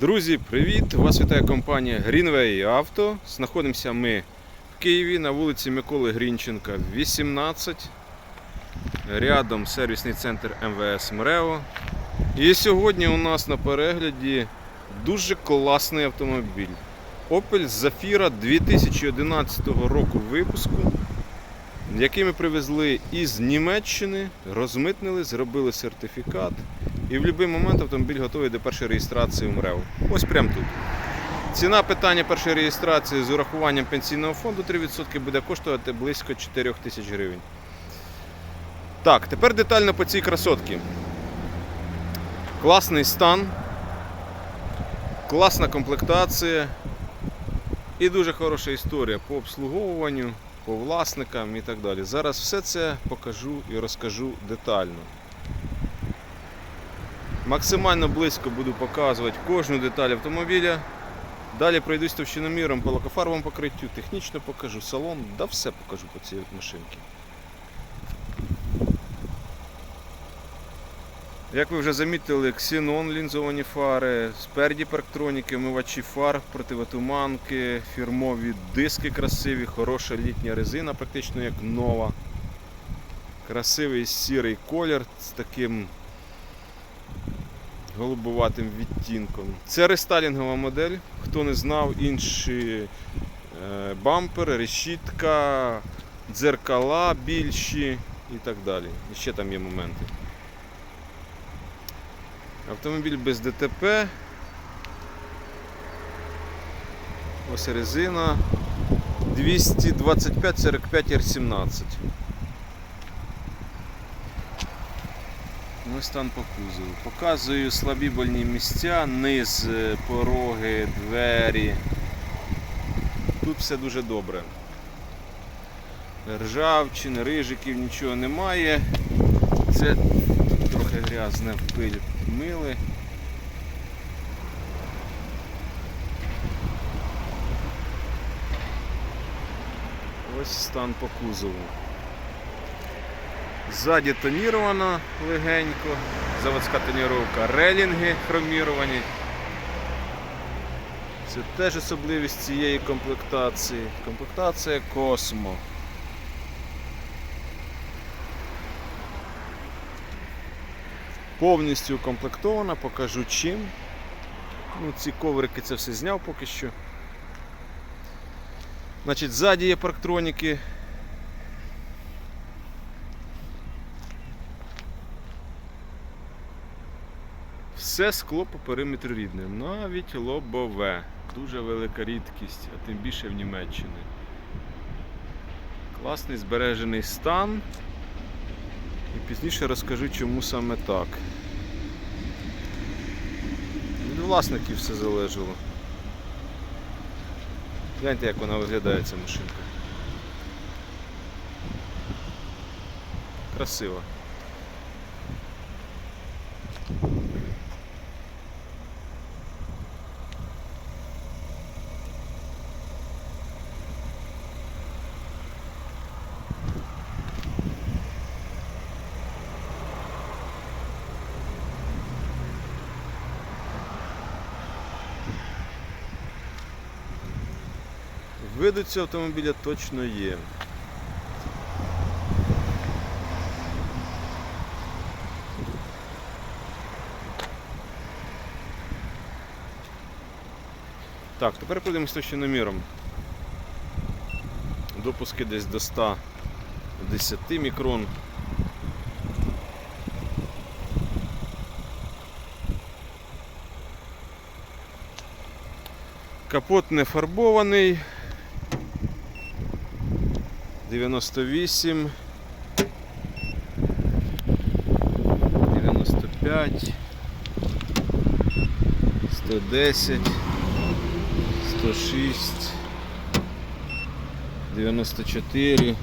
Друзі, привіт! Вас вітає компанія Greenway Auto. Знаходимося ми в Києві на вулиці Миколи Грінченка, 18. Рядом сервісний центр МВС МРЕО. І сьогодні у нас на перегляді дуже класний автомобіль. Opel Zafira 2011 року випуску, який ми привезли із Німеччини, розмитнили, зробили сертифікат. І в будь-який момент автомобіль готовий до першої реєстрації в МРЕО. Ось прямо тут. Ціна питання першої реєстрації з урахуванням пенсійного фонду 3% буде коштувати близько 4 тисяч гривень. Так, тепер детально по цій красотці. Класний стан, класна комплектація і дуже хороша історія по обслуговуванню, по власникам і так далі. Зараз все це покажу і розкажу детально. Максимально близько буду показувати кожну деталь автомобіля. Далі пройдусь товщиноміром по лакофарбовому покриттю, технічно покажу салон, да все покажу по цій машинці. Як ви вже замітили, ксенон лінзовані фари, спереді парктроніки, омивачі фар, противотуманки, фірмові диски красиві, хороша літня резина, практично як нова. Красивий сірий колір з таким голубуватим відтінком. Це рестайлінгова модель. Хто не знав, інші е, бампер, решітка, дзеркала більші і так далі. І ще там є моменти. Автомобіль без ДТП. Ось резина 225-45 R17. Ось стан по кузову. Показую слабі больні місця, низ, е, пороги, двері. Тут все дуже добре. Ржавчин, рижиків, нічого немає. Це трохи грязне пиль мили. Ось стан по кузову. Ззаді тоніровано легенько, заводська тоніровка, релінги хроміровані. Це теж особливість цієї комплектації. Комплектація Космо. Повністю укомплектована, покажу чим. Ну, ці коврики це все зняв поки що. Значить, ззаді є парктроніки, Все скло по периметру рідне, навіть лобове. Дуже велика рідкість, а тим більше в Німеччині. Класний збережений стан. І пізніше розкажу, чому саме так. Від власників все залежало. Гляньте, як вона виглядає ця машинка. Красиво. Виду цього автомобіля точно є. Так, тепер пройдемо з товщиноміром. Допуски десь до 110 мікрон. Капот не фарбований. 98. 95. 110. 106. 94.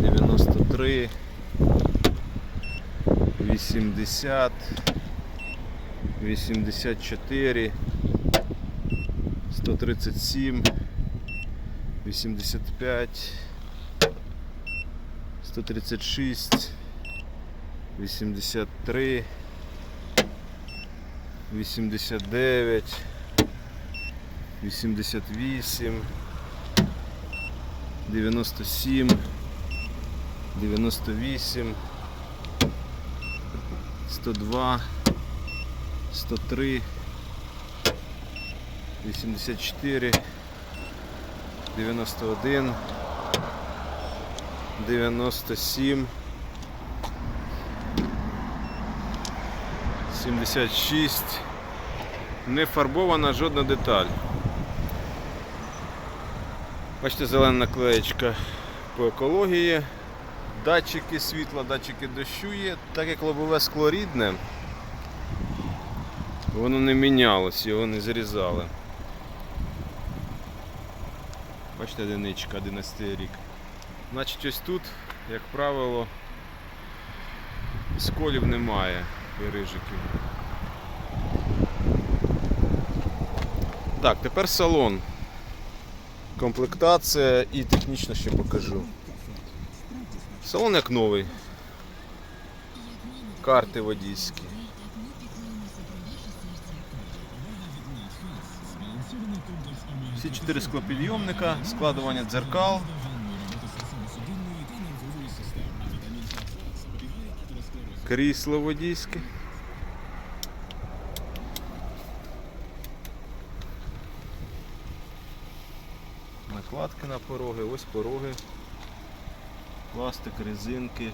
93. 80. 84. 137, 85, 136, 83, 89, 88, 97, 98, 102, 103, 84, 91, 97, 76. Не фарбована жодна деталь. Бачите, зелена наклеєчка по екології. Датчики світла, датчики дощу є. Так як лобове скло рідне, воно не мінялось, його не зрізали. Бачите, одиничка, 11 рік. Значить ось тут, як правило, сколів немає і рижиків. Так, тепер салон. Комплектація і технічно ще покажу. Салон як новий. Карти водійські. Всі чотири склопідйомника, складування дзеркал. Крісло водійське. Накладки на пороги, ось пороги. Пластик, резинки.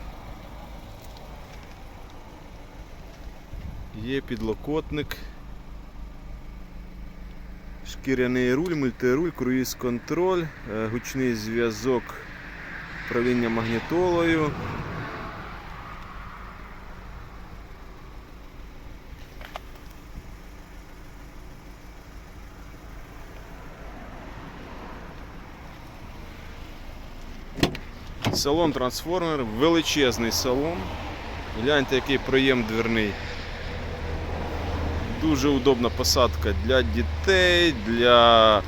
Є підлокотник. Шкіряний руль, мультируль, круїз контроль, е, гучний зв'язок управління магнітолою. Салон трансформер, величезний салон. Гляньте, який проєм дверний. Дуже удобна посадка для дітей, для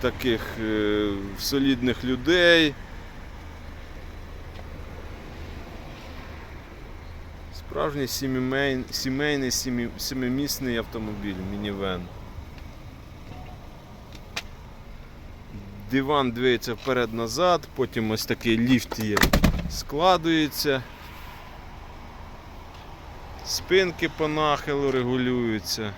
таких е, солідних людей. Справжній сімейний, сімейний сімі- автомобіль, мінівен. Диван дивиться вперед-назад, потім ось такий ліфт є, складується. Спинки по нахилу регулюються.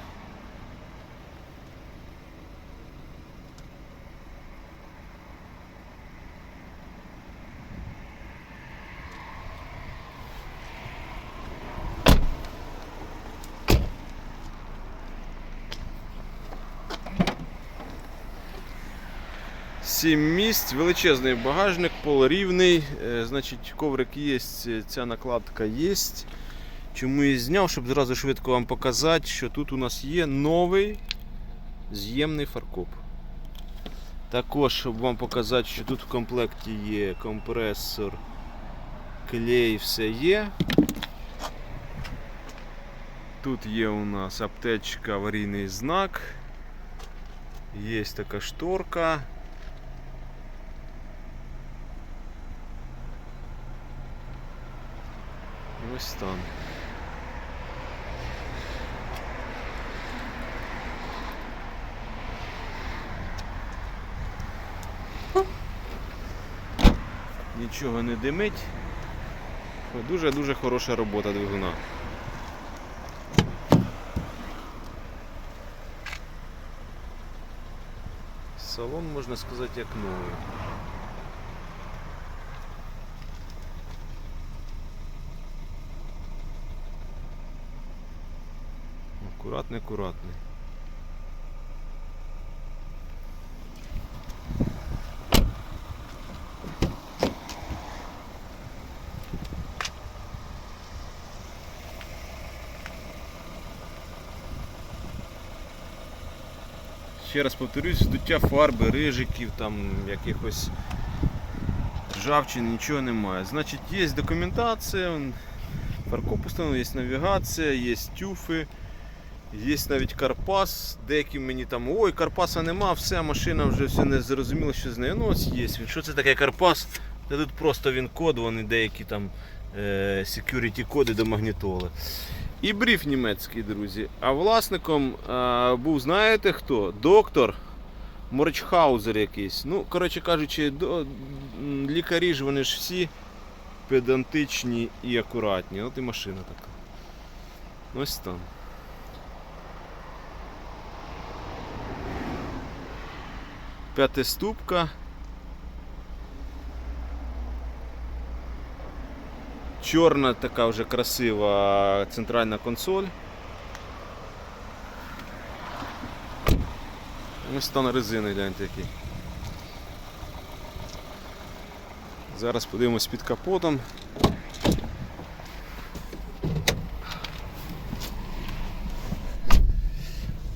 Сім місць, величезний багажник, пол рівний, е, значить коврик є, ця накладка є. Чому її зняв, щоб зразу швидко вам показати, що тут у нас є новий з'ємний фаркоп. Також, щоб вам показати, що тут в комплекті є компресор, клей, все є. Тут є у нас аптечка, аварійний знак. Є така шторка. Ось. Нічого не димить. Дуже-дуже хороша робота двигуна. Салон, можна сказати, як новий. Акуратний, акуратний. Ще раз повторюсь, здуття фарби, рижиків, там якихось ржавчин, нічого немає. Значить, є документація, фаркоп установлено, є навігація, є тюфи, є навіть карпас. Деякі мені там, ой, карпаса нема, все, машина вже все не зрозуміло, що з нею. Ну ось є. Що це таке карпас? Та тут просто він код, вони деякі там е, security коди до магнітоли. І бриф німецький, друзі. А власником а, був, знаєте хто? Доктор Морчхаузер якийсь. Ну, коротше кажучи, до, лікарі ж вони ж всі педантичні і акуратні. От і машина така. Ось там. П'ятиступка. Чорна така вже красива центральна консоль. Ось стан резини, гляньте який. Зараз подивимось під капотом.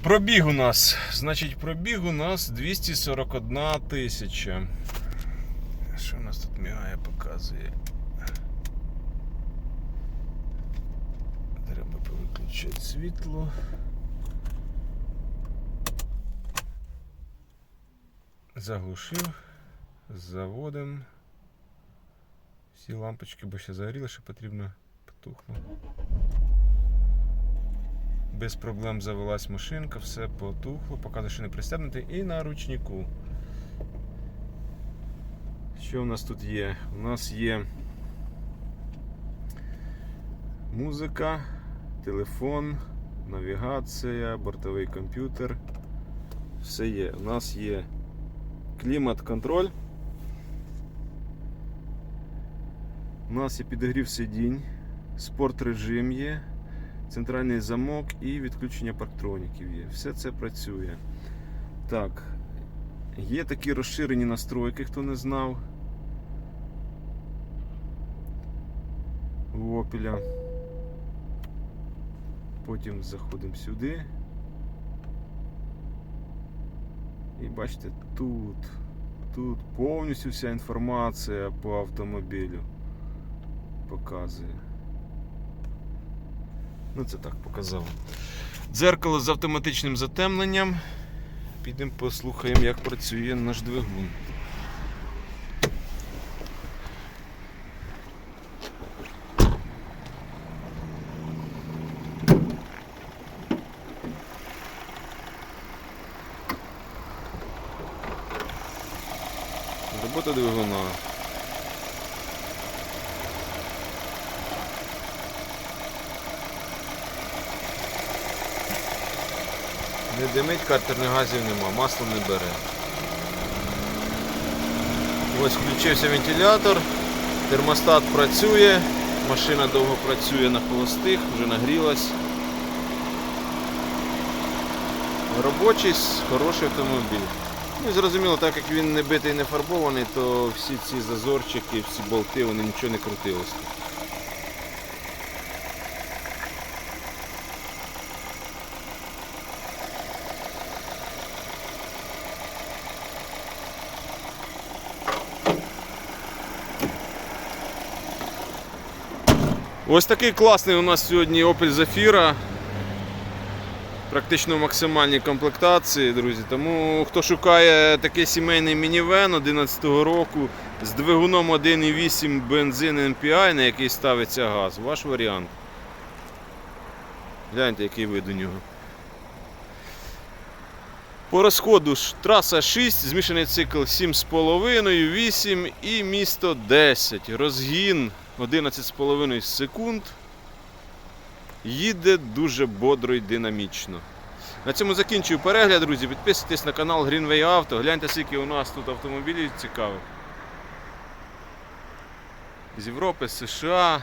Пробіг у нас. Значить, пробіг у нас 241 тисяча. Що у нас тут мігає, показує? Треба повиключати світло. Заглушив, заводимо. Всі лампочки, бо ще загоріли, що потрібно потухло. Без проблем завелась машинка, все потухло, показує, що не пристебнутий і на ручнику. Що у нас тут є? У нас є музика, телефон, навігація, бортовий комп'ютер. Все є. У нас є клімат-контроль. У нас є підігрів сидінь, спорт режим є, центральний замок і відключення парктроніків є. Все це працює. Так, є такі розширені настройки, хто не знав. У Opel. Потім заходимо сюди. І бачите, тут, тут повністю вся інформація по автомобілю показує. Ну це так показало. Дзеркало з автоматичним затемненням. Підемо послухаємо, як працює наш двигун. Робота двигуна. Не димить, картерних газів нема, масло не бере. Ось включився вентилятор, термостат працює, машина довго працює на холостих, вже нагрілась. Робочий, хороший автомобіль. Ну зрозуміло, так як він не битий, не фарбований, то всі ці зазорчики, всі болти, вони нічого не крутилися. Ось такий класний у нас сьогодні Opel Zafira. Практично в максимальній комплектації, друзі. Тому хто шукає такий сімейний мінівен 11 року з двигуном 1.8 бензин MPI, на який ставиться газ, ваш варіант. Гляньте, який вид у нього. По розходу траса 6, змішаний цикл 7,5, 8 і місто 10. Розгін 11,5 секунд. Їде дуже бодро і динамічно. На цьому закінчую перегляд, друзі. Підписуйтесь на канал Greenway Auto. Гляньте, скільки у нас тут автомобілів цікавих. З Європи, з США.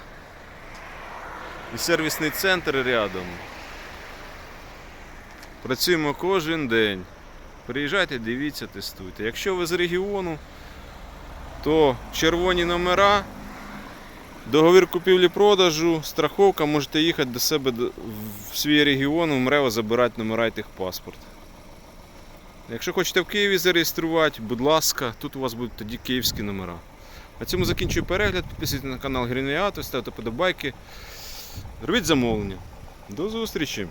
І сервісний центр рядом. Працюємо кожен день. Приїжджайте, дивіться, тестуйте. Якщо ви з регіону, то червоні номера. Договір купівлі-продажу, страховка, можете їхати до себе в свій регіон, в МРЕВО забирати номера і техпаспорт. Якщо хочете в Києві зареєструвати, будь ласка, тут у вас будуть тоді київські номера. На цьому закінчую перегляд. Підписуйтесь на канал Green ставте подобайки. Робіть замовлення. До зустрічі!